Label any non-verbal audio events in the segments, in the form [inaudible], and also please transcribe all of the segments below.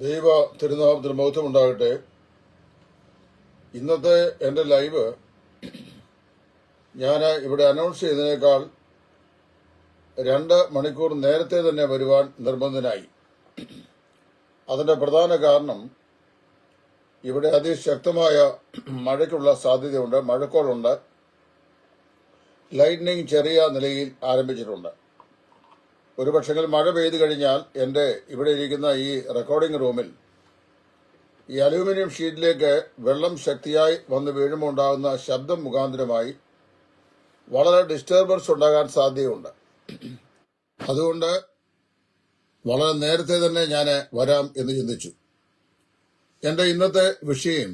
ദൈവ തിരുനാമത്തിന് മഹത്വം ഉണ്ടാകട്ടെ ഇന്നത്തെ എന്റെ ലൈവ് ഞാൻ ഇവിടെ അനൗൺസ് ചെയ്തതിനേക്കാൾ രണ്ട് മണിക്കൂർ നേരത്തെ തന്നെ വരുവാൻ നിർബന്ധനായി അതിന്റെ പ്രധാന കാരണം ഇവിടെ അതിശക്തമായ മഴയ്ക്കുള്ള സാധ്യതയുണ്ട് മഴക്കോളുണ്ട്. ലൈറ്റ്നിങ് ചെറിയ നിലയിൽ ആരംഭിച്ചിട്ടുണ്ട്. ഒരുപക്ഷെങ്കിൽ മഴ പെയ്തു കഴിഞ്ഞാൽ എന്റെ ഇവിടെ ഇരിക്കുന്ന ഈ റെക്കോർഡിംഗ് റൂമിൽ ഈ അലൂമിനിയം ഷീറ്റിലേക്ക് വെള്ളം ശക്തിയായി വന്ന് വീഴുമ്പോൾ ഉണ്ടാകുന്ന ശബ്ദം മുഖാന്തരമായി വളരെ ഡിസ്റ്റർബൻസ് ഉണ്ടാകാൻ സാധ്യതയുണ്ട്. അതുകൊണ്ട് വളരെ നേരത്തെ തന്നെ ഞാൻ വരാം എന്ന് ചിന്തിച്ചു. എന്റെ ഇന്നത്തെ വിഷയം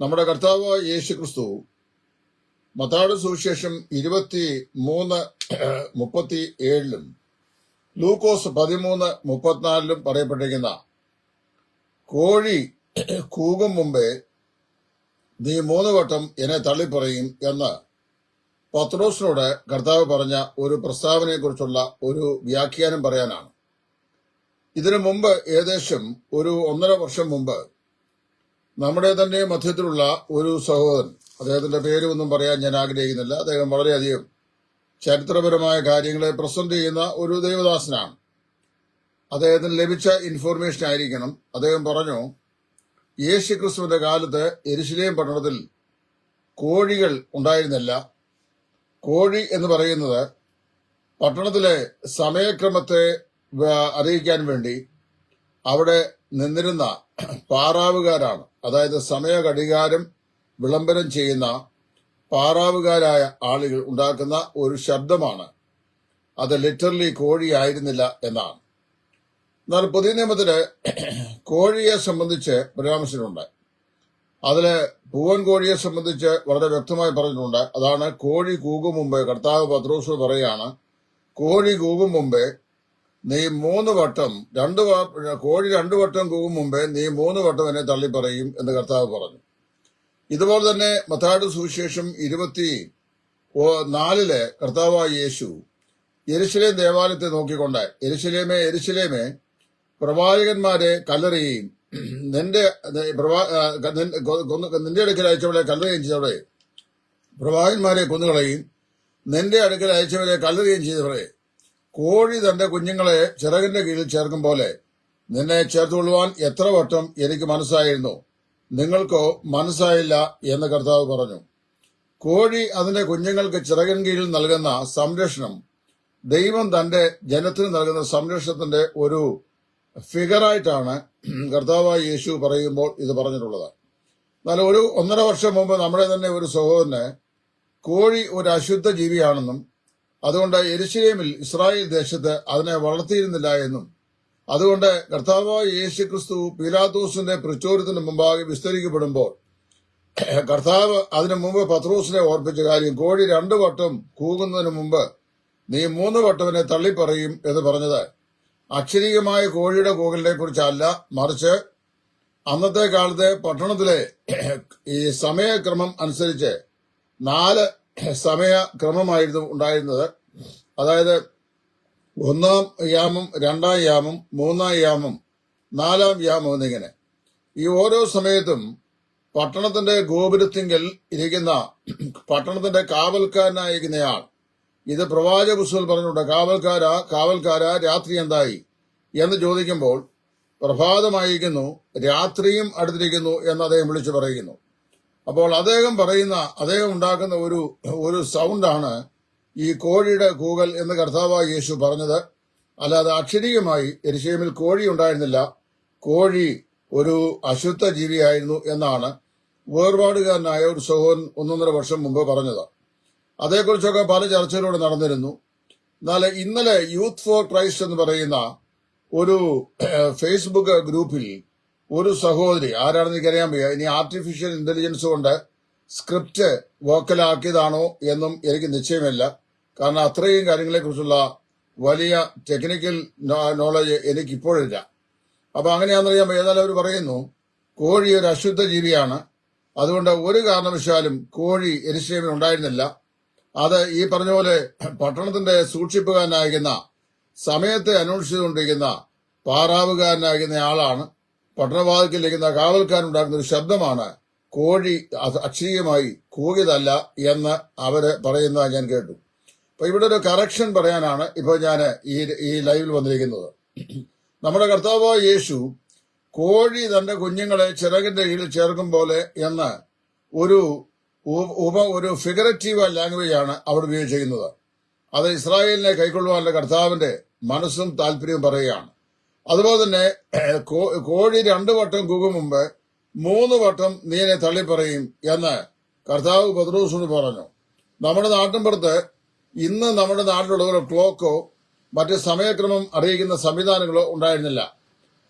നമ്മുടെ കർത്താവ് യേശു ക്രിസ്തു മത്താട് സുവിശേഷം ഇരുപത്തി മൂന്ന് മുപ്പത്തി ഏഴിലും ലൂക്കോസ് പതിമൂന്ന് മുപ്പത്തിനാലിലും പറയപ്പെട്ടിരിക്കുന്ന കോഴി കൂകും മുമ്പേ നീ മൂന്ന് വട്ടം എന്നെ തള്ളിപ്പറയും എന്ന് പത്രോസിനോട് കർത്താവ് പറഞ്ഞ ഒരു പ്രസ്താവനയെക്കുറിച്ചുള്ള ഒരു വ്യാഖ്യാനം പറയാനാണ്. ഇതിനു മുമ്പ് ഏകദേശം ഒരു ഒന്നര വർഷം മുമ്പ് നമ്മുടെ തന്നെ മധ്യത്തിലുള്ള ഒരു സഹോദരൻ അദ്ദേഹത്തിന്റെ പേരൊന്നും പറയാൻ ഞാൻ ആഗ്രഹിക്കുന്നില്ല. അദ്ദേഹം വളരെയധികം ചരിത്രപരമായ കാര്യങ്ങളെ പ്രസന്റ് ചെയ്യുന്ന ഒരു ദേവദാസനാണ്. അദ്ദേഹത്തിന് ലഭിച്ച ഇൻഫോർമേഷൻ ആയിരിക്കണം. അദ്ദേഹം പറഞ്ഞു യേശു ക്രിസ്തുവിന്റെ കാലത്ത് എരിശിലേം പട്ടണത്തിൽ കോഴികൾ ഉണ്ടായിരുന്നില്ല. കോഴി എന്ന് പറയുന്നത് പട്ടണത്തിലെ സമയക്രമത്തെ അറിയിക്കാൻ വേണ്ടി അവിടെ നിന്നിരുന്ന പാറാവുകാരാണ്. അതായത് സമയ ഘടികാരം വിളംബരം ചെയ്യുന്ന പാറാവുകാരായ ആളുകൾ ഉണ്ടാക്കുന്ന ഒരു ശബ്ദമാണ്. അത് ലിറ്ററലി കോഴിയായിരുന്നില്ല എന്നാണ്. എന്നാൽ പുതിയ നിയമത്തിൽ കോഴിയെ സംബന്ധിച്ച് പരാമർശമുണ്ട് അതിൽ പൂവൻ കോഴിയെ സംബന്ധിച്ച് വളരെ വ്യക്തമായി പറഞ്ഞിട്ടുണ്ട്. അതാണ് കോഴി കൂകും മുമ്പേ കർത്താവ് പത്രോസ് പറയാണ് കോഴി കൂകും മുമ്പേ നീ മൂന്ന് വട്ടം രണ്ട് കോഴി രണ്ടു വട്ടം കൂകും മുമ്പേ നീ മൂന്ന് വട്ടം എന്നെ തള്ളി പറയും എന്ന് കർത്താവ് പറഞ്ഞു. ഇതുപോലെ തന്നെ മത്താട് സുവിശേഷം ഇരുപത്തി നാലിലെ കർത്താവായ യേശു എരിശിലേം ദേവാലയത്തെ നോക്കിക്കൊണ്ട് എരിശിലേമേ എരിശിലേമേ പ്രവാചകന്മാരെ കല്ലെറിയുകയും നിന്റെ നിന്റെ അടുക്കൽ അയച്ചവളെ കല്ലെറിയുകയും ചെയ്തവളെ പ്രവാചകന്മാരെ കൊന്നുകളയും നിന്റെ അടുക്കൽ അയച്ചവരെ കല്ലെറിയുകയും ചെയ്തവരെ കോഴി തന്റെ കുഞ്ഞുങ്ങളെ ചിറകിന്റെ കീഴിൽ ചേർക്കും പോലെ നിന്നെ ചേർത്തുകൊള്ളുവാൻ എത്ര വട്ടം എനിക്ക് മനസ്സായിരുന്നു. നിങ്ങൾക്കോ മനസ്സായില്ല എന്ന് കർത്താവ് പറഞ്ഞു. കോഴി അതിന്റെ കുഞ്ഞുങ്ങൾക്ക് ചിറകൻ കീഴിൽ നൽകുന്ന സംരക്ഷണം ദൈവം തന്റെ ജനത്തിന് നൽകുന്ന സംരക്ഷണത്തിന്റെ ഒരു ഫിഗറായിട്ടാണ് കർത്താവായ യേശു പറയുമ്പോൾ ഇത് പറഞ്ഞിട്ടുള്ളത്. എന്നാൽ ഒരു ഒന്നര വർഷം മുമ്പ് നമ്മുടെ തന്നെ ഒരു സഹോദരന് കോഴി ഒരു അശുദ്ധ ജീവിയാണെന്നും അതുകൊണ്ട് എരിശിലേമിൽ ഇസ്രായേൽ ദേശത്ത് അതിനെ വളർത്തിയിരുന്നില്ല എന്നും അതുകൊണ്ട് കർത്താവായ യേശു ക്രിസ്തു പീലാത്തോസിന്റെ പ്രചോരത്തിന് മുമ്പാകെ വിസ്തരിക്കപ്പെടുമ്പോൾ കർത്താവ് അതിനു മുമ്പ് പത്രോസിനെ ഓർപ്പിച്ച കാര്യം കോഴി രണ്ടു വട്ടം കൂകുന്നതിന് മുമ്പ് നീ മൂന്ന് വട്ടവനെ തള്ളിപ്പറയും എന്ന് പറഞ്ഞത്. അക്ഷരീകമായ കോഴിയുടെ കൂകലിനെ കുറിച്ചല്ല മറിച്ച് അന്നത്തെ കാലത്തെ പട്ടണത്തിലെ ഈ സമയക്രമം അനുസരിച്ച് നാല് സമയക്രമമായിരുന്നു ഉണ്ടായിരുന്നത്. അതായത് ഒന്നാം യാമം രണ്ടാം യാമം മൂന്നാം യാമം നാലാം യാമം എന്നിങ്ങനെ. ഈ ഓരോ സമയത്തും പട്ടണത്തിന്റെ ഗോപുരത്തിങ്കൽ ഇരിക്കുന്ന പട്ടണത്തിന്റെ കാവൽക്കാരനായിരിക്കുന്നയാൾ. ഇത് പ്രവാചക പുസ്തകം പറഞ്ഞിട്ടുണ്ട് കാവൽക്കാരാ കാവൽക്കാരാ രാത്രി എന്തായി? എന്ന് ചോദിക്കുമ്പോൾ പ്രഭാതമായിരിക്കുന്നു രാത്രിയും അടുത്തിരിക്കുന്നു എന്ന് അദ്ദേഹം വിളിച്ചു പറയുന്നു. അപ്പോൾ അദ്ദേഹം പറയുന്ന അദ്ദേഹം ഉണ്ടാക്കുന്ന ഒരു ഒരു സൗണ്ടാണ് ഈ കോഴിയുടെ കൂകൽ എന്ന് കർത്താവായ യേശു പറഞ്ഞത് അല്ലാതെ അക്ഷരീയമായി എരിശേമിൽ കോഴി ഉണ്ടായിരുന്നില്ല. കോഴി ഒരു അശുദ്ധ ജീവിയായിരുന്നു എന്നാണ് വേർപാടുകാരനായ ഒരു സഹോൻ ഒന്നൊന്നര വർഷം മുമ്പ് പറഞ്ഞത്. അതേക്കുറിച്ചൊക്കെ പല ചർച്ചയിലൂടെ നടന്നിരുന്നു. എന്നാൽ ഇന്നലെ യൂത്ത് ഫോർ ക്രൈസ്റ്റ് എന്ന് പറയുന്ന ഒരു ഫേസ്ബുക്ക് ഗ്രൂപ്പിൽ ഒരു സഹോദരി ആരാണെന്ന് എനിക്കറിയാൻ വയ്യ ഇനി ആർട്ടിഫിഷ്യൽ ഇന്റലിജൻസ് കൊണ്ട് സ്ക്രിപ്റ്റ് വോക്കലാക്കിയതാണോ എന്നും എനിക്ക് നിശ്ചയമില്ല. കാരണം അത്രയും കാര്യങ്ങളെക്കുറിച്ചുള്ള വലിയ ടെക്നിക്കൽ നോളജ് എനിക്ക് ഇപ്പോഴില്ല അപ്പൊ അങ്ങനെയാണെന്നറിയാം ഏതായാലും അവർ പറയുന്നു കോഴി ഒരു അശുദ്ധ ജീവിയാണ്. അതുകൊണ്ട് ഒരു കാരണവശാലും കോഴി എരിശേമിൽ ഉണ്ടായിരുന്നില്ല. അത് ഈ പറഞ്ഞ പോലെ പട്ടണത്തിന്റെ സൂക്ഷിപ്പുകാരനായിരിക്കുന്ന സമയത്തെ അന്വേഷിച്ചുകൊണ്ടിരിക്കുന്ന പാറാവുകാരനായിരിക്കുന്ന ആളാണ്. പട്ടണവാതിക്കലിരിക്കുന്ന കാവൽക്കാരനുണ്ടാക്കുന്ന ഒരു ശബ്ദമാണ് കോഴി അക്ഷീയമായി കൂകിയതല്ല എന്ന് അവർ പറയുന്നത് ഞാൻ കേട്ടു. അപ്പൊ ഇവിടെ ഒരു കറക്ഷൻ പറയാനാണ് ഇപ്പോൾ ഞാൻ ഈ ഈ ലൈവിൽ വന്നിരിക്കുന്നത്. നമ്മുടെ കർത്താവ് യേശു കോഴി തന്റെ കുഞ്ഞുങ്ങളെ ചിറകിന്റെ കീഴിൽ ചേർക്കും പോലെ എന്ന് ഒരു ഉപ ഒരു ഫിഗററ്റീവ് ലാംഗ്വേജ് ആണ് അവിടെ ഉപയോഗിച്ചിരിക്കുന്നത്. അത് ഇസ്രായേലിനെ കൈക്കൊള്ളുവാനുള്ള കർത്താവിന്റെ മനസ്സും താല്പര്യവും പറയുകയാണ്. അതുപോലെ തന്നെ കോഴി രണ്ടു വട്ടം കൂകും മുമ്പ് മൂന്ന് വട്ടം നീനെ തള്ളി തള്ളിപ്പറയും എന്ന് കർത്താവ് പത്രോസിനോട് പറഞ്ഞു. നമ്മുടെ നാട്ടിൻപുറത്ത് ഇന്ന് നമ്മുടെ നാട്ടിലുള്ള ക്ലോക്കോ മറ്റ് സമയക്രമം അറിയിക്കുന്ന സംവിധാനങ്ങളോ ഉണ്ടായിരുന്നില്ല.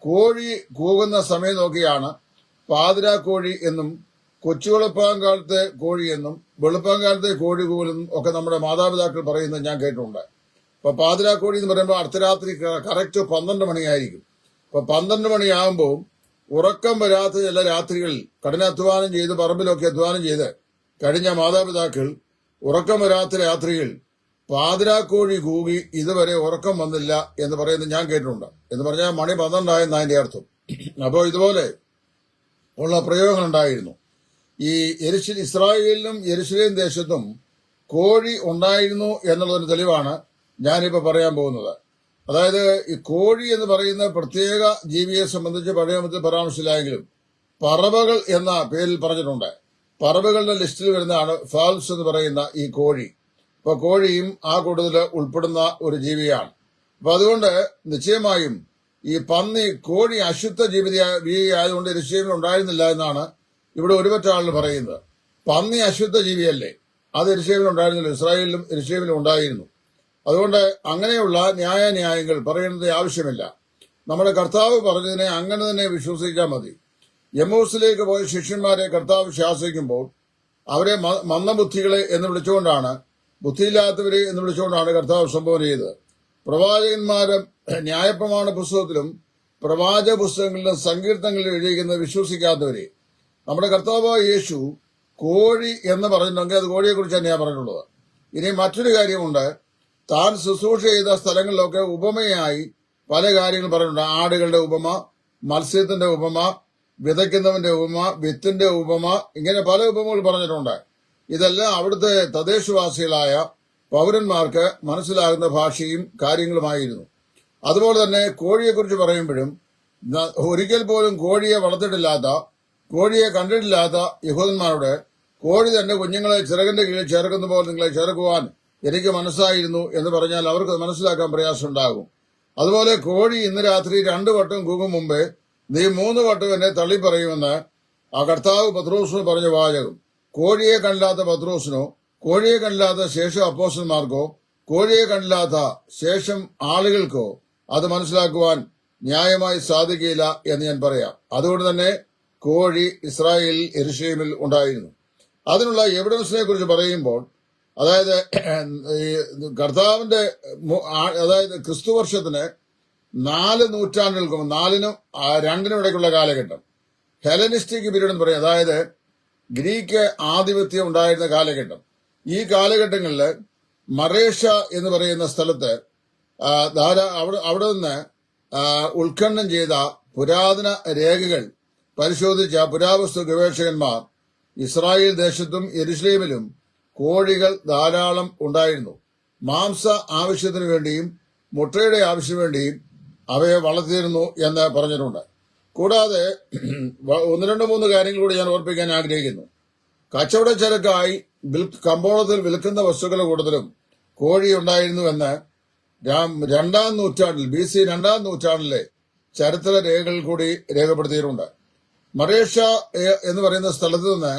കോഴി കൂകുന്ന സമയം നോക്കിയാണ് പാതിരാ കോഴി എന്നും കൊച്ചു വെളുപ്പാങ്കാലത്തെ കോഴി എന്നും വെളുപ്പാങ്കാലത്തെ കോഴി കൂലെന്നും ഒക്കെ നമ്മുടെ മാതാപിതാക്കൾ പറയുന്നത് ഞാൻ കേട്ടിട്ടുണ്ട്. ഇപ്പൊ പാതിരാ കോഴി എന്ന് പറയുമ്പോൾ അർദ്ധരാത്രി കറക്റ്റ് പന്ത്രണ്ട് മണിയായിരിക്കും. ഇപ്പൊ പന്ത്രണ്ട് മണിയാകുമ്പോൾ ഉറക്കം വരാത്ത ചില രാത്രികളിൽ കഠിനാധ്വാനം ചെയ്ത് പറമ്പിലൊക്കെ അധ്വാനം ചെയ്ത് കഴിഞ്ഞ മാതാപിതാക്കൾ ഉറക്കം വരാത്ത രാത്രിയിൽ പാതിരാക്കോഴി കൂകി ഇതുവരെ ഉറക്കം വന്നില്ല എന്ന് പറയുന്നത് ഞാൻ കേട്ടിട്ടുണ്ട്. എന്ന് പറഞ്ഞാൽ മണി പന്ത്രണ്ടായെന്ന് അതിന്റെ അർത്ഥം. അപ്പോൾ ഇതുപോലെ ഉള്ള പ്രയോഗങ്ങൾ ഉണ്ടായിരുന്നു. ഈ എരിശി ഇസ്രായേലിലും എരിശിലേം ദേശത്തും കോഴി ഉണ്ടായിരുന്നു എന്നുള്ളതിന് തെളിവാണ് ഞാനിപ്പോൾ പറയാൻ പോകുന്നത്. അതായത് ഈ കോഴി എന്ന് പറയുന്ന പ്രത്യേക ജീവിയെ സംബന്ധിച്ച് പഴയമത്തിൽ പരാമർശമില്ലായെങ്കിലും പറവകൾ എന്ന പേരിൽ പറഞ്ഞിട്ടുണ്ട്. പറവകളുടെ ലിസ്റ്റിൽ വരുന്നതാണ് ഫാൽസ് എന്ന് പറയുന്ന ഈ കോഴി. അപ്പൊ കോഴിയും ആ കൂട്ടത്തിൽ ഉൾപ്പെടുന്ന ഒരു ജീവിയാണ്. അപ്പൊ അതുകൊണ്ട് നിശ്ചയമായും ഈ പന്നി കോഴി അശുദ്ധ ജീവി ആയതുകൊണ്ട് നിശ്ചയങ്ങൾ ഉണ്ടായിരുന്നില്ല എന്നാണ് ഇവിടെ ഒരുപറ്റ ആളുകൾ പറയുന്നത്. പന്നി അശുദ്ധ ജീവിയല്ലേ? അത് ഋഷിയിൽ ഉണ്ടായിരുന്നില്ല. ഇസ്രായേലിലും ഋഷിയിലും ഉണ്ടായിരുന്നു. അതുകൊണ്ട് അങ്ങനെയുള്ള ന്യായന്യായങ്ങൾ പറയേണ്ടത് ആവശ്യമില്ല. നമ്മുടെ കർത്താവ് പറഞ്ഞതിനെ അങ്ങനെ തന്നെ വിശ്വസിച്ചാൽ മതി. യമൂസിലേക്ക് പോയ ശിഷ്യന്മാരെ കർത്താവ് ശാസിക്കുമ്പോൾ അവരെ മന്ദബുദ്ധികളെ എന്ന് വിളിച്ചുകൊണ്ടാണ് ബുദ്ധിയില്ലാത്തവരെ എന്ന് വിളിച്ചുകൊണ്ടാണ് കർത്താവ് സംഭവന ചെയ്തത്. പ്രവാചകന്മാരും ന്യായപ്രമാണ പുസ്തകത്തിലും പ്രവാചക പുസ്തകങ്ങളിലും സങ്കീർത്തങ്ങളിലും എഴുതിയിരിക്കുന്നത് വിശ്വസിക്കാത്തവരെ. നമ്മുടെ കർത്താവ് യേശു കോഴി എന്ന് പറഞ്ഞിട്ടുണ്ടെങ്കിൽ അത് കോഴിയെ കുറിച്ച് തന്നെയാണ് പറഞ്ഞിട്ടുള്ളത്. ഇനി മറ്റൊരു കാര്യമുണ്ട്. താൻ ശുശ്രൂഷ ചെയ്ത സ്ഥലങ്ങളിലൊക്കെ ഉപമയായി പല കാര്യങ്ങൾ പറഞ്ഞിട്ടുണ്ട്. ആടുകളുടെ ഉപമ മത്സ്യത്തിന്റെ ഉപമ വിതയ്ക്കുന്നവന്റെ ഉപമ വിത്തിന്റെ ഉപമ ഇങ്ങനെ പല ഉപമകൾ പറഞ്ഞിട്ടുണ്ട്. ഇതെല്ലാം അവിടുത്തെ തദ്ദേശവാസികളായ പൗരന്മാർക്ക് മനസ്സിലാകുന്ന ഭാഷയും കാര്യങ്ങളുമായിരുന്നു. അതുപോലെ തന്നെ കോഴിയെക്കുറിച്ച് പറയുമ്പോഴും ഒരിക്കൽ പോലും കോഴിയെ വളർത്തിട്ടില്ലാത്ത കോഴിയെ കണ്ടിട്ടില്ലാത്ത യഹൂദന്മാരുടെ കോഴി തന്റെ കുഞ്ഞുങ്ങളെ ചിറകിന്റെ കീഴിൽ ചേർക്കുന്ന പോലെ നിങ്ങളെ ചേർക്കുവാൻ എനിക്ക് മനസ്സായിരുന്നു എന്ന് പറഞ്ഞാൽ അവർക്ക് മനസ്സിലാക്കാൻ പ്രയാസമുണ്ടാകും. അതുപോലെ കോഴി ഇന്ന് രാത്രി രണ്ടു വട്ടം കൂകും മുമ്പേ നീ മൂന്ന് വട്ടം എന്നെ തള്ളിപ്പറയുമെന്ന് ആ കർത്താവ് പത്രോസിന് പറഞ്ഞ വാചകം. കോഴിയെ കണ്ടാത്ത പത്രോസിനോ കോഴിയെ കണ്ടാത്ത ശേഷം അപ്പോസന്മാർക്കോ കോഴിയെ കണ്ടില്ലാത്ത ശേഷം ആളുകൾക്കോ അത് മനസ്സിലാക്കുവാൻ ന്യായമായി സാധിക്കില്ല എന്ന് ഞാൻ പറയാം. അതുകൊണ്ട് തന്നെ കോഴി ഇസ്രായേലിൽ എരുഷേമിൽ ഉണ്ടായിരുന്നു. അതിനുള്ള എവിഡൻസിനെ കുറിച്ച് പറയുമ്പോൾ അതായത് കർത്താവിന്റെ അതായത് ക്രിസ്തു വർഷത്തിന് നാല് നൂറ്റാണ്ടുകൾക്കും നാലിനും രണ്ടിനും ഇടയ്ക്കുള്ള കാലഘട്ടം. ഹെലനിസ്റ്റിക് പീരീഡ് എന്ന് പറയും. അതായത് ഗ്രീക്ക് ആധിപത്യം ഉണ്ടായിരുന്ന കാലഘട്ടം. ഈ കാലഘട്ടങ്ങളിൽ മറേഷ എന്ന് പറയുന്ന സ്ഥലത്ത് ധാരാ അവിടെ അവിടെ നിന്ന് ആ, ചെയ്ത പുരാതന രേഖകൾ പരിശോധിച്ച പുരാവസ്തു ഗവേഷകന്മാർ ഇസ്രായേൽ ദേശത്തും എരുസ്ലേമിലും കോഴികൾ ധാരാളം ഉണ്ടായിരുന്നു. മാംസ ആവശ്യത്തിനു വേണ്ടിയും മുട്ടയുടെ ആവശ്യത്തിനു വേണ്ടിയും അവയെ വളർത്തിയിരുന്നു എന്ന് പറഞ്ഞിട്ടുണ്ട്. കൂടാതെ ഒന്ന് രണ്ട് മൂന്ന് കാര്യങ്ങൾ കൂടി ഞാൻ ഓർപ്പിക്കാൻ ആഗ്രഹിക്കുന്നു. കച്ചവട ചരക്കായി കമ്പോളത്തിൽ വിൽക്കുന്ന വസ്തുക്കളുടെ കൂടുതലും കോഴി ഉണ്ടായിരുന്നുവെന്ന് രണ്ടാം നൂറ്റാണ്ടിൽ ബി സി രണ്ടാം നൂറ്റാണ്ടിലെ ചരിത്ര രേഖകൾ കൂടി രേഖപ്പെടുത്തിയിട്ടുണ്ട്. മറേഷ എന്ന് പറയുന്ന സ്ഥലത്ത് നിന്ന്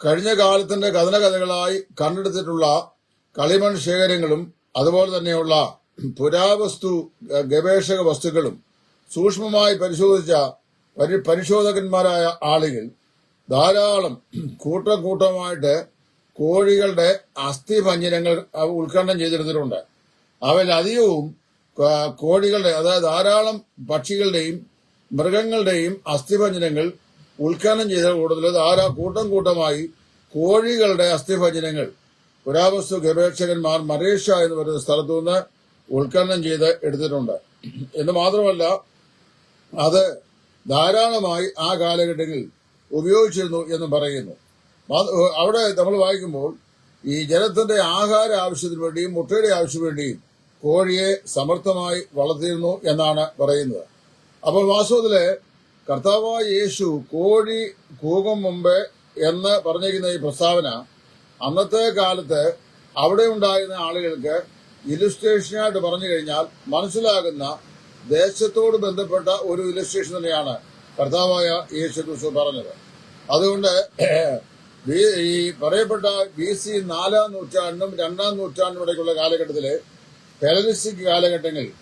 കഴിഞ്ഞ കാലത്തിന്റെ കഥനകഥകളായി കണ്ടെടുത്തിട്ടുള്ള കളിമൺ ശേഖരങ്ങളും അതുപോലെ തന്നെയുള്ള പുരാവസ്തു ഗവേഷക വസ്തുക്കളും സൂക്ഷ്മമായി പരിശോധിച്ച പരി- പരിശോധകന്മാരായ ആളുകൾ ധാരാളം കൂട്ടം കൂട്ടമായിട്ട് കോഴികളുടെ അസ്ഥിഭഞ്ജനങ്ങൾ അഹ് ഉത്ഖനനം ചെയ്തെടുത്തിട്ടുണ്ട് അവയിൽ കോഴികളുടെ അതായത് ധാരാളം പക്ഷികളുടെയും മൃഗങ്ങളുടെയും അസ്ഥിഭഞ്ജനങ്ങൾ ഉത്ഖനനം ചെയ്ത കൂടുതൽ ധാരാ കൂട്ടം കൂട്ടമായി കോഴികളുടെ അസ്ഥിഭഞ്ജനങ്ങൾ പുരാവസ്തു ഗവേഷകന്മാർ മറേഷ എന്ന് പറയുന്ന സ്ഥലത്തു നിന്ന് ഉത്ഖനനം ചെയ്ത് എടുത്തിട്ടുണ്ട്. എന്ന് മാത്രമല്ല അത് ധാരാളമായി ആ കാലഘട്ടങ്ങളിൽ ഉപയോഗിച്ചിരുന്നു എന്ന് പറയുന്നു. അവിടെ നമ്മൾ വായിക്കുമ്പോൾ ഈ ജനത്തിന്റെ ആഹാര ആവശ്യത്തിന് വേണ്ടിയും മുട്ടയുടെ ആവശ്യത്തിന് വേണ്ടിയും കോഴിയെ സമർത്ഥമായി വളർത്തിയിരുന്നു എന്നാണ് പറയുന്നത്. അപ്പോൾ വാസ്തവത്തിൽ കർത്താവായ യേശു കോഴി കൂകും മുമ്പ് എന്ന് പറഞ്ഞിരിക്കുന്ന ഈ പ്രസ്താവന അന്നത്തെ കാലത്ത് അവിടെ ഉണ്ടായിരുന്ന ആളുകൾക്ക് ഇലുസ്ട്രേഷനായിട്ട് പറഞ്ഞു കഴിഞ്ഞാൽ മനസ്സിലാകുന്ന ദേശത്തോട് ബന്ധപ്പെട്ട ഒരു ഇലസ്ട്രേഷൻ തന്നെയാണ് കർത്താവായ യേശു ക്രിസ്തു പറഞ്ഞത്. അതുകൊണ്ട് [clears throat] ഈ പറയപ്പെട്ട ബി സി നാലാം നൂറ്റാണ്ടിനും രണ്ടാം നൂറ്റാണ്ടിനും ഇടയ്ക്കുള്ള കാലഘട്ടത്തിലെ ഹെലനിസ്റ്റിക് കാലഘട്ടങ്ങളിൽ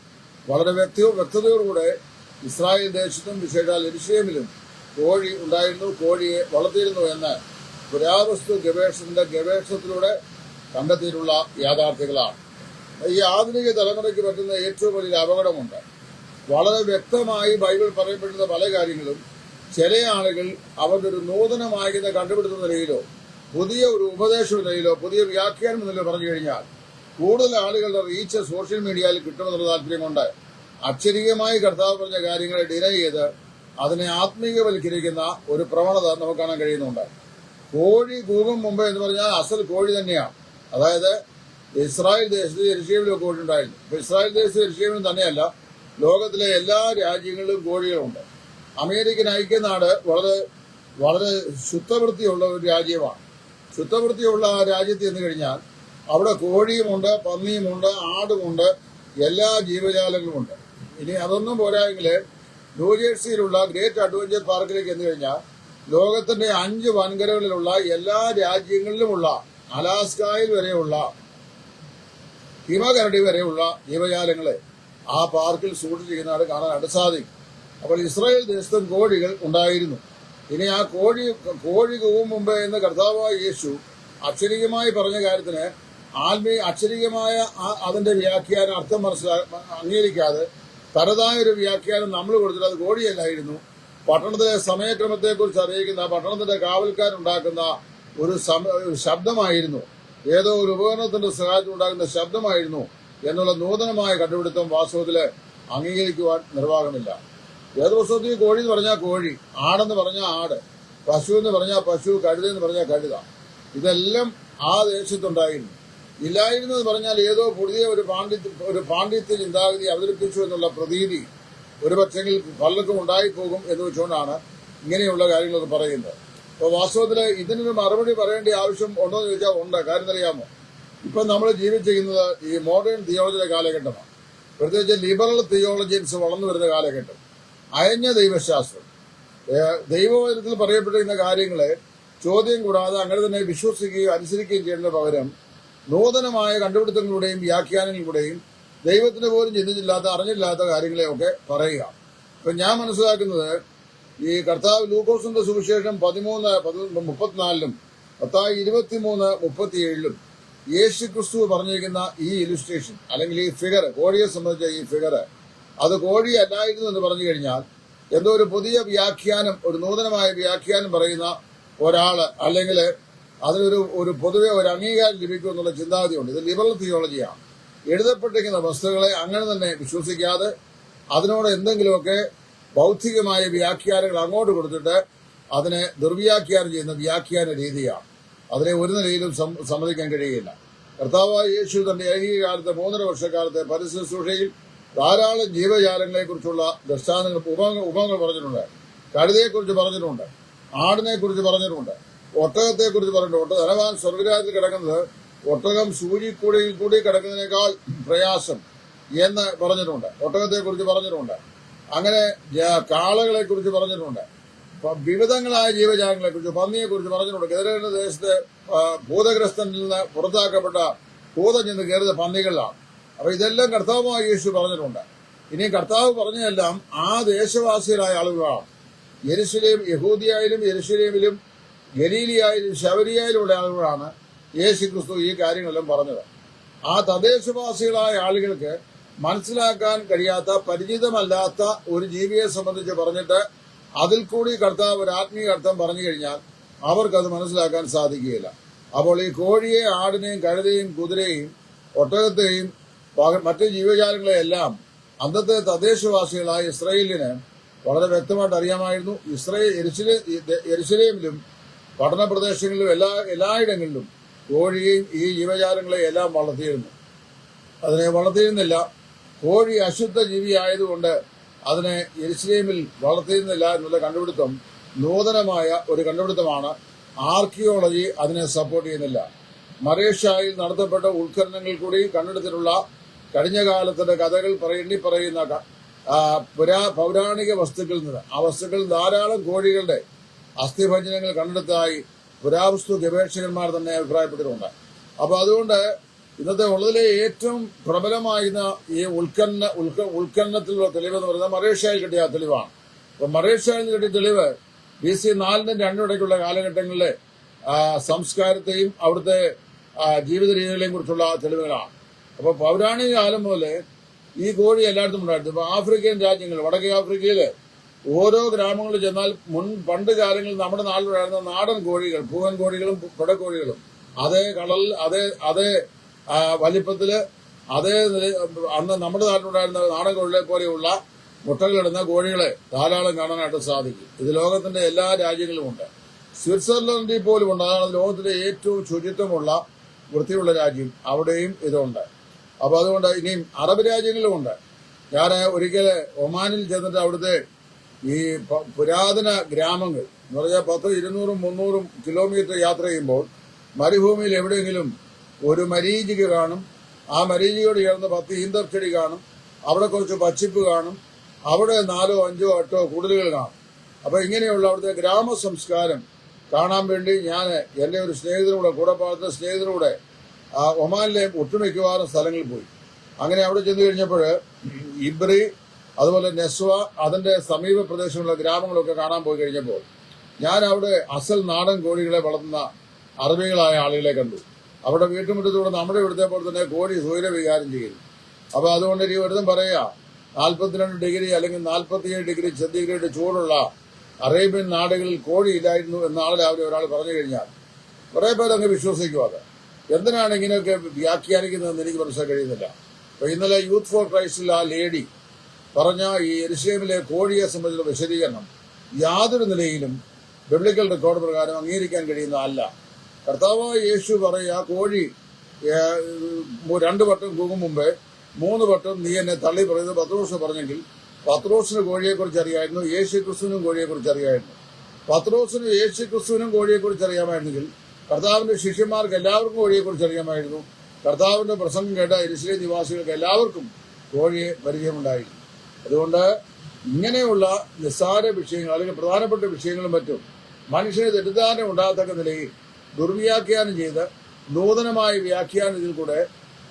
വളരെ വ്യക്തി വ്യക്തതയോടുകൂടെ ഇസ്രായേൽ ദേശത്തും വിശേഷാൽ എരിശേമിലും കോഴി ഉണ്ടായിരുന്നു കോഴിയെ വളർത്തിയിരുന്നു എന്ന് പുരാവസ്തു ഗവേഷണത്തിന്റെ ഗവേഷണത്തിലൂടെ കണ്ടെത്തിയിട്ടുള്ള യാഥാർത്ഥ്യങ്ങളാണ്. ഈ ആധുനിക തലമുറയ്ക്ക് പറ്റുന്ന ഏറ്റവും വലിയ അപകടമുണ്ട്. വളരെ വ്യക്തമായി ബൈബിൾ പറയപ്പെടുന്ന പല കാര്യങ്ങളും ചില ആളുകൾ അവരുടെ ഒരു നൂതനമാകുന്ന കണ്ടുപിടുത്ത നിലയിലോ പുതിയ ഒരു ഉപദേശ നിലയിലോ പുതിയ വ്യാഖ്യാനം നിലയിലോ പറഞ്ഞു കഴിഞ്ഞാൽ കൂടുതൽ ആളുകളുടെ റീച്ച് സോഷ്യൽ മീഡിയയിൽ കിട്ടുമെന്നുള്ള താല്പര്യം കൊണ്ട് അക്ഷരീയമായി കർത്താവ് പറഞ്ഞ കാര്യങ്ങളെ ഡിലേ ചെയ്ത് അതിനെ ആത്മീയവൽക്കരിക്കുന്ന ഒരു പ്രവണത നമുക്ക് കാണാൻ കഴിയുന്നുണ്ട്. കോഴി കൂകും മുമ്പ് എന്ന് പറഞ്ഞാൽ അസൽ കോഴി തന്നെയാണ്. അതായത് ഇസ്രായേൽ ദേശത്ത് എരിശീമിലും കോഴി ഉണ്ടായിരുന്നു ഇസ്രായേൽ ദേശത്ത് എരിശീമിലും തന്നെയല്ല. ലോകത്തിലെ എല്ലാ രാജ്യങ്ങളിലും കോഴികളുണ്ട്. അമേരിക്കൻ ഐക്യനാട് വളരെ വളരെ ശുദ്ധവൃത്തിയുള്ള ഒരു രാജ്യമാണ്. ശുദ്ധവൃത്തിയുള്ള ആ രാജ്യത്ത് എന്ന് കഴിഞ്ഞാൽ അവിടെ കോഴിയുമുണ്ട് പന്നിയുമുണ്ട് ആടുമുണ്ട് എല്ലാ ജീവജാലങ്ങളുമുണ്ട്. ഇനി അതൊന്നും പോരായെങ്കിൽ ന്യൂജേഴ്സിയിലുള്ള ഗ്രേറ്റ് അഡ്വഞ്ചർ പാർക്കിലേക്ക് എന്ന് കഴിഞ്ഞാൽ ലോകത്തിന്റെ അഞ്ച് വൻകരകളിലുള്ള എല്ലാ രാജ്യങ്ങളിലുമുള്ള അലാസ്കായിൽ വരെയുള്ള ഹിമകരടി വരെയുള്ള ജീവജാലങ്ങളെ ആ പാർക്കിൽ സൂക്ഷിച്ചിരിക്കുന്നതാണ് കാണാനായിട്ട് സാധിക്കും. അപ്പോൾ ഇസ്രായേൽ ദേശത്തും കോഴികൾ ഉണ്ടായിരുന്നു. ഇനി ആ കോഴി കോഴി കൂവും മുമ്പേ എന്ന് കർത്താവായ യേശു അക്ഷരീയമായി പറഞ്ഞ കാര്യത്തിന് ആത്മീയ അക്ഷരീയമായ ആ- അതിന്റെ വ്യാഖ്യാനം അർത്ഥം മനസ്സിലാ അംഗീകരിക്കാതെ തനതായ ഒരു വ്യാഖ്യാനം നമ്മൾ കൊടുത്തിട്ട് അത് കോഴിയല്ലായിരുന്നു. പട്ടണത്തിലെ സമയക്രമത്തെക്കുറിച്ച് അറിയിക്കുന്ന പട്ടണത്തിന്റെ കാവൽക്കാരുണ്ടാക്കുന്ന ഒരു ശബ്ദമായിരുന്നു. ഏതോ ഒരു ഉപകരണത്തിന്റെ സഹായത്തിൽ ഉണ്ടാക്കുന്ന ശബ്ദമായിരുന്നു എന്നുള്ള നൂതനമായ കണ്ടുപിടുത്തം വാസ്തവത്തിൽ അംഗീകരിക്കുവാൻ നിർവാഹമില്ല. വേദപുസ്തകത്തിൽ കോഴി എന്ന് പറഞ്ഞാൽ കോഴി ആടെന്ന് പറഞ്ഞാൽ ആട് പശു എന്ന് പറഞ്ഞാൽ പശു കഴുത എന്ന് പറഞ്ഞാൽ കഴുത. ഇതെല്ലാം ആ ദേശത്തുണ്ടായിരുന്നു. ഇല്ലായിരുന്നെന്ന് പറഞ്ഞാൽ ഏതോ പുതിയ ഒരു പാണ്ഡിത്യ ഒരു പാണ്ഡിത്യ ചിന്താഗതി അവതരിപ്പിച്ചു എന്നുള്ള പ്രതീതി ഒരുപക്ഷെങ്കിൽ പലർക്കും ഉണ്ടായിപ്പോകും എന്ന് വെച്ചുകൊണ്ടാണ് ഇങ്ങനെയുള്ള കാര്യങ്ങളൊക്കെ പറയുന്നത്. അപ്പോൾ വാസ്തവത്തിൽ ഇതിനൊരു മറുപടി പറയേണ്ട ആവശ്യം ഉണ്ടോ എന്ന് ചോദിച്ചാൽ ഉണ്ട്. കാര്യം അറിയാമോ? ഇപ്പം നമ്മൾ ജീവിച്ചിരിക്കുന്നത് ഈ മോഡേൺ തിയോളജിയുടെ കാലഘട്ടമാണ്. പ്രത്യേകിച്ച് ലിബറൽ തിയോളജീൻസ് വളർന്നു വരുന്ന കാലഘട്ടം. അയഞ്ഞ ദൈവശാസ്ത്രം. ദൈവവചനത്തിൽ പറയപ്പെട്ടിരിക്കുന്ന കാര്യങ്ങളെ ചോദ്യം കൂടാതെ അങ്ങനെ തന്നെ വിശ്വസിക്കുകയും അനുസരിക്കുകയും ചെയ്യുന്ന പകരം നൂതനമായ കണ്ടുപിടുത്തങ്ങളുടെയും വ്യാഖ്യാനങ്ങളുടെയും ദൈവത്തിന് പോലും ചിന്തിച്ചില്ലാത്ത അറിഞ്ഞില്ലാത്ത കാര്യങ്ങളെയൊക്കെ പറയുക. ഇപ്പൊ ഞാൻ മനസ്സിലാക്കുന്നത് ഈ കർത്താവ് ലൂക്കോസിന്റെ സുവിശേഷം പതിമൂന്ന് പതി- മുപ്പത്തിനാലിലും പത്തായി ഇരുപത്തിമൂന്ന് മുപ്പത്തിയേഴിലും യേശു ക്രിസ്തു പറഞ്ഞിരിക്കുന്ന ഈ ഇലുസ്ട്രേഷൻ അല്ലെങ്കിൽ ഈ ഫിഗർ കോഴിയെ സംബന്ധിച്ച ഈ ഫിഗർ അത് കോഴി അല്ലായിരുന്നു എന്ന് പറഞ്ഞു കഴിഞ്ഞാൽ എന്തോ ഒരു പുതിയ വ്യാഖ്യാനം ഒരു നൂതനമായ വ്യാഖ്യാനം പറയുന്ന ഒരാൾ അല്ലെങ്കിൽ അതിനൊരു ഒരു പൊതുവെ ഒരു അംഗീകാരം ലഭിക്കും എന്നുള്ള ചിന്താഗതിയുണ്ട്. ഇത് ലിബറൽ തിയോളജിയാണ് എഴുതപ്പെട്ടിരിക്കുന്ന വസ്തുക്കളെ അങ്ങനെ തന്നെ വിശ്വസിക്കാതെ അതിനോട് എന്തെങ്കിലുമൊക്കെ ബൗദ്ധികമായ വ്യാഖ്യാനങ്ങൾ അങ്ങോട്ട് കൊടുത്തിട്ട് അതിനെ ദുർവ്യാഖ്യാനം ചെയ്യുന്ന വ്യാഖ്യാന രീതിയാണ്. അതിനെ ഒരു നിലയിലും സമ്മതിക്കാൻ കഴിയുകയില്ല. കർത്താവായ യേശു തന്റെ ഏകീക കാലത്തെ മൂന്നര വർഷക്കാലത്തെ പരിശുശ്രൂഷയിൽ ധാരാളം ജീവജാലങ്ങളെ കുറിച്ചുള്ള ദൃഷ്ടാന്തങ്ങൾ ഉപങ്ങൾ ഉപങ്ങൾ പറഞ്ഞിട്ടുണ്ട്. കഴുതയെക്കുറിച്ച് പറഞ്ഞിട്ടുണ്ട്. ആടിനെ കുറിച്ച് പറഞ്ഞിട്ടുണ്ട്. ഒട്ടകത്തെ കുറിച്ച് പറഞ്ഞിട്ടുണ്ട് ധനവാൻ സ്വർഗരാജ്യത്തിൽ കിടക്കുന്നത് ഒട്ടകം സൂചിക്കൂടിയിൽ കൂടി കിടക്കുന്നതിനേക്കാൾ പ്രയാസം എന്ന് പറഞ്ഞിട്ടുണ്ട്. ഒട്ടകത്തെ കുറിച്ച് പറഞ്ഞിട്ടുണ്ട്. അങ്ങനെ കാളകളെ കുറിച്ച് പറഞ്ഞിട്ടുണ്ട്. വിവിധങ്ങളായ ജീവജാലങ്ങളെ കുറിച്ച് പന്നിയെ കുറിച്ച് പറഞ്ഞിട്ടുണ്ട് ഗദരേന ദേശത്ത് ഭൂതഗ്രസ്തനിൽ നിന്ന് പുറത്താക്കപ്പെട്ട ഭൂതം ചെന്ന് കയറിയ പന്നികളിലാണ് അപ്പൊ ഇതെല്ലാം കർത്താവുമായി യേശു പറഞ്ഞിട്ടുണ്ട്. ഇനി കർത്താവ് പറഞ്ഞതെല്ലാം ആ ദേശവാസികളായ ആളുകളാണ്. യെരുശലേം യഹൂദിയായാലും യെരുശലേമിലും ഗലീലിയായാലും ശബരിയായാലുള്ള ആളുകളാണ് യേശു ക്രിസ്തു ഈ കാര്യങ്ങളെല്ലാം പറഞ്ഞത്. ആ തദ്ദേശവാസികളായ ആളുകൾക്ക് മനസ്സിലാക്കാൻ കഴിയാത്ത പരിചിതമല്ലാത്ത ഒരു ജീവിയെ സംബന്ധിച്ച് പറഞ്ഞിട്ട് അതിൽ കൂടി കർത്താവ് ഒരു ആത്മീയ അർത്ഥം പറഞ്ഞു കഴിഞ്ഞാൽ അവർക്കത് മനസ്സിലാക്കാൻ സാധിക്കുകയില്ല. അപ്പോൾ ഈ കോഴിയെ ആടിനെയും കഴുതയും കുതിരയും ഒട്ടകത്തെയും മറ്റു ജീവജാലങ്ങളെയെല്ലാം അന്നത്തെ തദ്ദേശവാസികളായ ഇസ്രയേലിന് വളരെ വ്യക്തമായിട്ട് അറിയാമായിരുന്നു. ഇസ്രയേൽ എരിശിലേ എരിശിലേമിലും പഠന പ്രദേശങ്ങളിലും എല്ലാ എല്ലായിടങ്ങളിലും കോഴിയെയും ഈ ജീവജാലങ്ങളെയും എല്ലാം വളർത്തിയിരുന്നു. അതിനെ വളർത്തിയിരുന്നില്ല. കോഴി അശുദ്ധ ജീവിയായതുകൊണ്ട് അതിനെ എരിശ്രീമിൽ വളർത്തിയിരുന്നില്ല എന്നുള്ള കണ്ടുപിടുത്തം നൂതനമായ ഒരു കണ്ടുപിടുത്തമാണ്. ആർക്കിയോളജി അതിനെ സപ്പോർട്ട് ചെയ്യുന്നില്ല. മറേഷ്യായിൽ നടത്തപ്പെട്ട ഉത്ഖനനങ്ങൾ കൂടി കണ്ടെടുത്തിട്ടുള്ള കഴിഞ്ഞ കാലത്തിന്റെ കഥകൾ പറയേണ്ടി പറയുന്ന പുരാ പൗരാണിക വസ്തുക്കളിൽ നിന്ന് ആ വസ്തുക്കളിൽ ധാരാളം കോഴികളുടെ അസ്ഥിഭഞ്ജനങ്ങൾ കണ്ടെടുത്തായി പുരാവസ്തു ഗവേഷകന്മാർ തന്നെ അഭിപ്രായപ്പെട്ടിട്ടുണ്ട്. അപ്പൊ അതുകൊണ്ട് ഇന്നത്തെ ഉള്ളതിലെ ഏറ്റവും പ്രബലമായിരുന്ന ഈ ഉൽക്കന്ന ഉൽക്ക ഉൽക്കന്നത്തിലുള്ള തെളിവ് എന്ന് പറയുന്നത് മറേഷ്യയിൽ കിട്ടിയ തെളിവാണ്. അപ്പൊ മറേഷ്യയിൽ കിട്ടിയ തെളിവ് ബി സി നാലിനും രണ്ടിടയ്ക്കുള്ള കാലഘട്ടങ്ങളിലെ സംസ്കാരത്തെയും അവിടുത്തെ ജീവിത രീതികളെയും കുറിച്ചുള്ള തെളിവുകളാണ്. അപ്പൊ പൗരാണിക കാലം പോലെ ഈ കോഴി എല്ലായിടത്തും ഉണ്ടായിരുന്നു. ഇപ്പൊ ആഫ്രിക്കൻ രാജ്യങ്ങൾ വടക്കേ ആഫ്രിക്കയിൽ ഓരോ ഗ്രാമങ്ങളിൽ ചെന്നാൽ മുൻ പണ്ട് കാലങ്ങളിൽ നമ്മുടെ നാട്ടിലുണ്ടായിരുന്ന നാടൻ കോഴികൾ പൂവൻ കോഴികളും പിടക്കോഴികളും അതേ കളൽ അതേ അതേ വലിപ്പത്തിൽ അതേ അന്ന് നമ്മുടെ നാട്ടിലുണ്ടായിരുന്ന നാടൻ കോഴികളെ പോലെയുള്ള മുട്ടകളിടുന്ന കോഴികളെ ധാരാളം കാണാനായിട്ട് സാധിക്കും. ഇത് ലോകത്തിന്റെ എല്ലാ രാജ്യങ്ങളിലും ഉണ്ട് സ്വിറ്റ്സർലൻഡിൽ പോലും ഉണ്ട് അതാണ് ലോകത്തിലെ ഏറ്റവും ശുചിത്വമുള്ള വൃത്തിയുള്ള രാജ്യം. അവിടെയും ഇതുണ്ട്. അപ്പൊ അതുകൊണ്ട് ഇനിയും അറബ് രാജ്യങ്ങളിലുമുണ്ട്. ഞാൻ ഒരിക്കൽ ഒമാനിൽ ചെന്നിട്ട് അവിടുത്തെ ഈ പുരാതന ഗ്രാമങ്ങൾ എന്ന് പറഞ്ഞാൽ പത്ത് ഇരുന്നൂറും മുന്നൂറും കിലോമീറ്റർ യാത്ര ചെയ്യുമ്പോൾ മരുഭൂമിയിൽ എവിടെയെങ്കിലും ഒരു മരീചിക കാണും. ആ മരീചികയോട് ചേർന്ന് പത്ത് ഈന്തർ ചെടി കാണും. അവിടെ കുറച്ച് പച്ചിപ്പ് കാണും. അവിടെ നാലോ അഞ്ചോ എട്ടോ കൂടുതലുകൾ കാണും. അപ്പൊ ഇങ്ങനെയുള്ള അവിടുത്തെ ഗ്രാമ സംസ്കാരം കാണാൻ വേണ്ടി ഞാൻ എന്റെ ഒരു സ്നേഹിതനൂടെ കൂടെ പാടുന്ന സ്നേഹിതനൂടെ ഒമാനിലെ ഒട്ടുമിക്കവാറും സ്ഥലങ്ങളിൽ പോയി. അങ്ങനെ അവിടെ ചെന്ന് കഴിഞ്ഞപ്പോൾ ഇബ്രി അതുപോലെ നെസ്വ അതിന്റെ സമീപ പ്രദേശങ്ങളിലെ ഗ്രാമങ്ങളൊക്കെ കാണാൻ പോയി കഴിഞ്ഞപ്പോൾ ഞാൻ അവിടെ അസൽ നാടൻ കോഴികളെ വളർത്തുന്ന അറബികളായ ആളുകളെ കണ്ടു. അവിടെ വീട്ടുമുറ്റത്തൂടെ നമ്മുടെ ഇവിടുത്തെ പോലെ തന്നെ കോഴി സൂര്യ വികാരം ചെയ്യുന്നു അപ്പൊ അതുകൊണ്ട് ഈ ഒരുതും പറയാ നാൽപ്പത്തിരണ്ട് ഡിഗ്രി അല്ലെങ്കിൽ നാൽപ്പത്തിയേഴ് ഡിഗ്രി സെന്റിഗ്രേഡ് ചൂടുള്ള അറേബ്യൻ നാടുകളിൽ കോഴി ഇല്ലായിരുന്നു എന്നാളെ രാവിലെ ഒരാൾ പറഞ്ഞു കഴിഞ്ഞാൽ. കുറെ അങ്ങ് വിശ്വസിക്കും അത്. എന്തിനാണ് ഇങ്ങനെയൊക്കെ വ്യാഖ്യാനിക്കുന്നതെന്ന് എനിക്ക് മനസ്സിലാക്കാൻ കഴിയുന്നില്ല. അപ്പൊ ഇന്നലെ യൂത്ത് ഫോർ ക്രൈസ്റ്റിൽ ആ ലേഡി പറഞ്ഞ ഈ എരിശേമിലെ കോഴിയെ സംബന്ധിച്ചുള്ള വിശദീകരണം യാതൊരു നിലയിലും ബിബ്ലിക്കൽ റെക്കോർഡ് പ്രകാരം അംഗീകരിക്കാൻ കഴിയുന്ന അല്ല കർത്താവായ യേശു പറയുക കോഴി രണ്ടു വട്ടം കൂകും മുമ്പേ മൂന്ന് വട്ടം നീ എന്നെ തള്ളി പറയുന്നത് പത്രോസ് പറഞ്ഞെങ്കിൽ പത്രോസിന് കോഴിയെക്കുറിച്ച് അറിയായിരുന്നു യേശു ക്രിസ്തുവിനും കോഴിയെക്കുറിച്ച് അറിയായിരുന്നു പത്രോസിനും യേശു ക്രിസ്തുവിനും കോഴിയെക്കുറിച്ച് അറിയാമായിരുന്നെങ്കിൽ കർത്താവിന്റെ ശിഷ്യന്മാർക്ക് എല്ലാവർക്കും കോഴിയെക്കുറിച്ച് അറിയാമായിരുന്നു. കർത്താവിന്റെ പ്രസംഗം കേട്ട എരിശിലെ നിവാസികൾക്ക് എല്ലാവർക്കും കോഴിയെ പരിചയമുണ്ടായിരുന്നു. അതുകൊണ്ട് ഇങ്ങനെയുള്ള നിസ്സാര വിഷയങ്ങൾ അല്ലെങ്കിൽ പ്രധാനപ്പെട്ട വിഷയങ്ങളും മറ്റും മനുഷ്യന് തെറ്റിദ്ധാരണ ഉണ്ടാകത്തക്ക നിലയിൽ ദുർവ്യാഖ്യാനം ചെയ്ത് നൂതനമായ വ്യാഖ്യാനത്തിൽ കൂടെ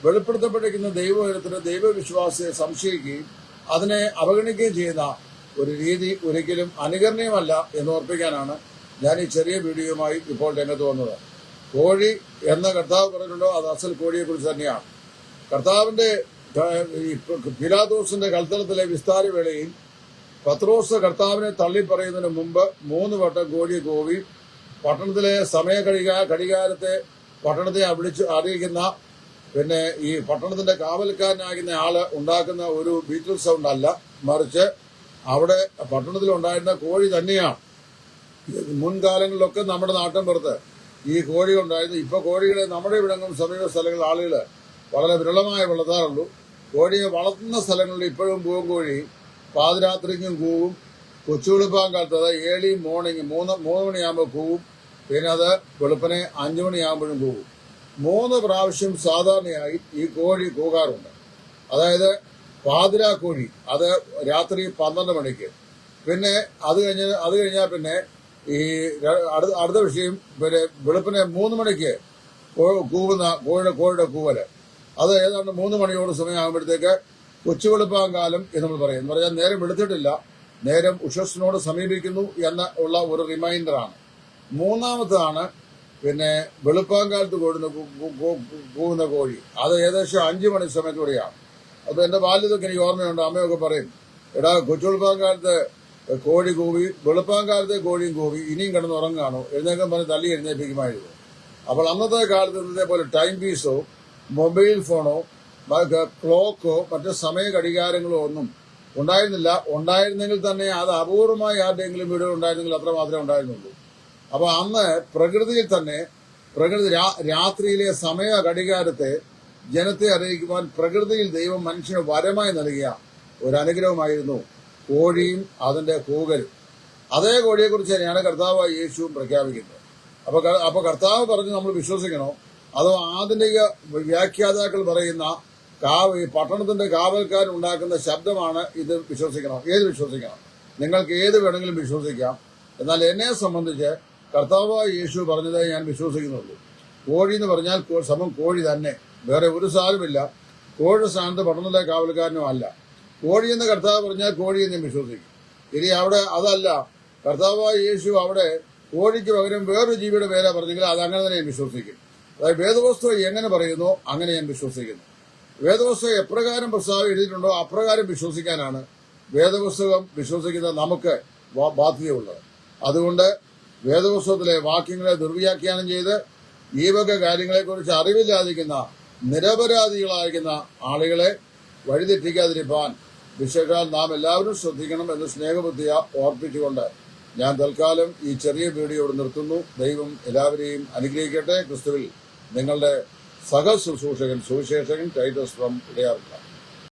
വെളിപ്പെടുത്തപ്പെട്ടിരിക്കുന്ന ദൈവത്തിന് ദൈവവിശ്വാസിയെ സംശയിക്കുകയും അതിനെ അവഗണിക്കുകയും ചെയ്യുന്ന ഒരു രീതി ഒരിക്കലും അനുകരണീയമല്ല എന്ന് ഓർപ്പിക്കാനാണ് ഞാൻ ഈ ചെറിയ വീഡിയോയുമായി ഇപ്പോൾ രംഗത്ത് വന്നത്. കോഴി എന്ന കർത്താവ് പറഞ്ഞിട്ടുണ്ടോ? അത് അസൽ കോഴിയെക്കുറിച്ച് തന്നെയാണ്. കർത്താവിന്റെ പിലാദോസിന്റെ കൽത്തലത്തിലെ വിസ്താര വേളയിൽ പത്രോസ് കർത്താവിനെ തള്ളി പറയുന്നതിന് മുമ്പ് മൂന്ന് വട്ടം കോഴി കോവി പട്ടണത്തിലെ സമയ കഴിക ഘടികാരത്തെ പട്ടണത്തെ വിളിച്ച് അറിയിക്കുന്ന പിന്നെ ഈ പട്ടണത്തിന്റെ കാവൽക്കാരനാകുന്ന ആൾ ഉണ്ടാക്കുന്ന ഒരു ബീറ്റിൽ സൗണ്ട് അല്ല. മറിച്ച് അവിടെ പട്ടണത്തിൽ ഉണ്ടായിരുന്ന കോഴി തന്നെയാണ്. മുൻകാലങ്ങളിലൊക്കെ നമ്മുടെ നാട്ടിൻ പുറത്ത് ഈ കോഴി ഉണ്ടായിരുന്നു. ഇപ്പൊ കോഴികളെ നമ്മുടെ ഇവിടങ്ങളും സമീപ സ്ഥലങ്ങളിൽ ആളുകൾ വളരെ വിരളമായി വളർത്താറുള്ളൂ കോഴിയെ വളർത്തുന്ന സ്ഥലങ്ങളിൽ ഇപ്പോഴും പൂവും കോഴി പാതിരാത്രിക്കും കൂവും കൊച്ചുവെളുപ്പാൻ കാലത്ത് അതായത് ഏഴി മോർണിംഗ് മൂന്ന് മൂന്ന് മണിയാകുമ്പോൾ കൂവും പിന്നെ അത് വെളുപ്പിനെ അഞ്ചു മണിയാകുമ്പോഴും കൂവും മൂന്ന് പ്രാവശ്യം സാധാരണയായി ഈ കോഴി കൂകാറുണ്ട്. അതായത് പാതിരാ കോഴി അത് രാത്രി പന്ത്രണ്ട് മണിക്ക്. പിന്നെ അത് കഴിഞ്ഞ് അത് കഴിഞ്ഞാൽ പിന്നെ ഈ അടുത്ത അടുത്ത വിഷയം പിന്നെ വെളുപ്പിനെ മൂന്ന് മണിക്ക് കൂവുന്ന കോഴിയുടെ കോഴിയുടെ കൂവൽ. അത് ഏതാണ്ട് മൂന്ന് മണിയോട് സമയമാകുമ്പോഴത്തേക്ക് കൊച്ചു വെളുപ്പാങ്കാലം എന്ന് നമ്മൾ പറയും. എന്ന് പറഞ്ഞാൽ നേരം വെളുത്തിട്ടില്ല നേരം ഉഷസ്സിനോട് സമീപിക്കുന്നു എന്ന ഉള്ള ഒരു റിമൈൻഡറാണ് മൂന്നാമതാണ് പിന്നെ വെളുപ്പാങ്കാലത്ത് കൂടുന്ന കൂവുന്ന കോഴി. അത് ഏകദേശം അഞ്ചു മണി സമയത്തൂടെയാണ് അപ്പൊ എന്റെ ബാല്യതൊക്കെ എനിക്ക് ഓർമ്മയുണ്ട്. അമ്മയൊക്കെ പറയും എടാ കൊച്ചുവെളുപ്പാങ്കാലത്ത് കോഴി കൂവി വെളുപ്പാങ്കാലത്തെ കോഴിയും കൂവി ഇനിയും കിടന്ന് ഉറങ്ങാണോ എഴുന്നേക്കാൻ പറഞ്ഞ് തള്ളി എഴുന്നേൽപ്പിക്കുമായിരുന്നു. അപ്പോൾ അന്നത്തെ കാലത്ത് ഇന്നത്തെ ടൈം പീസോ മൊബൈൽ ഫോണോ ക്ലോക്കോ മറ്റ് സമയ ഘടികാരങ്ങളോ ഒന്നും ഉണ്ടായിരുന്നില്ല. ഉണ്ടായിരുന്നെങ്കിൽ തന്നെ അത് അപൂർവമായി ആരുടെയെങ്കിലും വീടുകൾ ഉണ്ടായിരുന്നെങ്കിൽ അത്ര മാത്രമേ ഉണ്ടായിരുന്നുള്ളൂ. അപ്പൊ അന്ന് പ്രകൃതിയിൽ തന്നെ പ്രകൃതി രാത്രിയിലെ സമയ ഘടികാരത്തെ ജനത്തെ അറിയിക്കുവാൻ പ്രകൃതിയിൽ ദൈവം മനുഷ്യന് വരമായി നൽകിയ ഒരു അനുഗ്രഹമായിരുന്നു കോഴിയും അതിന്റെ കൂകലും അതേ കോഴിയെ കുറിച്ച് തന്നെയാണ് കർത്താവ് യേശുവും പ്രഖ്യാപിക്കുന്നത്. അപ്പൊ അപ്പൊ കർത്താവ് പറഞ്ഞ് നമ്മൾ വിശ്വസിക്കണോ? അതോ ആധുനിക വ്യാഖ്യാതാക്കൾ പറയുന്ന കാവ് ഈ പട്ടണത്തിന്റെ കാവൽക്കാർ ഉണ്ടാക്കുന്ന ശബ്ദമാണ് ഇത് വിശ്വസിക്കണം? ഏത് വിശ്വസിക്കണം? നിങ്ങൾക്ക് ഏത് വേണമെങ്കിലും വിശ്വസിക്കാം. എന്നാൽ എന്നെ സംബന്ധിച്ച് കർത്താവായ യേശു പറഞ്ഞതായി ഞാൻ വിശ്വസിക്കുന്നുള്ളൂ. കോഴി എന്ന് പറഞ്ഞാൽ സമം കോഴി തന്നെ. വേറെ ഒരു സാരമില്ല. കോഴി സ്ഥാനത്ത് പട്ടണത്തിലെ കാവൽക്കാരനും അല്ല. കോഴി എന്ന് കർത്താവ് പറഞ്ഞാൽ കോഴി എന്ന് വിശ്വസിക്കും. ഇനി അവിടെ അതല്ല. കർത്താവായ യേശു അവിടെ കോഴിക്ക് പകരം വേറൊരു ജീവിയുടെ പേരാ പറഞ്ഞെങ്കിൽ അത് അങ്ങനെ തന്നെ ഞാൻ വിശ്വസിക്കും. അതായത് വേദവസ്തു എങ്ങനെ പറയുന്നു? അങ്ങനെ ഞാൻ വിശ്വസിക്കുന്നു. വേദവസ്തു എപ്രകാരം പ്രസ്താവം എഴുതിയിട്ടുണ്ടോ? അപ്രകാരം വിശ്വസിക്കാനാണ് വേദപുസ്തകം വിശ്വസിക്കുന്ന നമുക്ക് ബാധ്യതയുള്ളത്. അതുകൊണ്ട് വേദപുസ്തകത്തിലെ വാക്യങ്ങളെ ദുർവ്യാഖ്യാനം ചെയ്ത് ഈ വക കാര്യങ്ങളെക്കുറിച്ച് അറിവില്ലാതിരിക്കുന്ന നിരപരാധികളായിരിക്കുന്ന ആളുകളെ വഴിതെറ്റിക്കാതിരിക്കാൻ വിശേഷാൽ നാം എല്ലാവരും ശ്രദ്ധിക്കണം എന്ന് സ്നേഹബുദ്ധിയ ഓർപ്പിച്ചുകൊണ്ട് ഞാൻ തൽക്കാലം ഈ ചെറിയ വീഡിയോ നിർത്തുന്നു. ദൈവം എല്ലാവരെയും അനുഗ്രഹിക്കട്ടെ. ക്രിസ്തുവിൽ നിങ്ങളുടെ സഹശുശ്രൂഷകൻ സുവിശേഷകൻ ടൈറ്റസ് ഫ്രം ഇടയാറുള്ള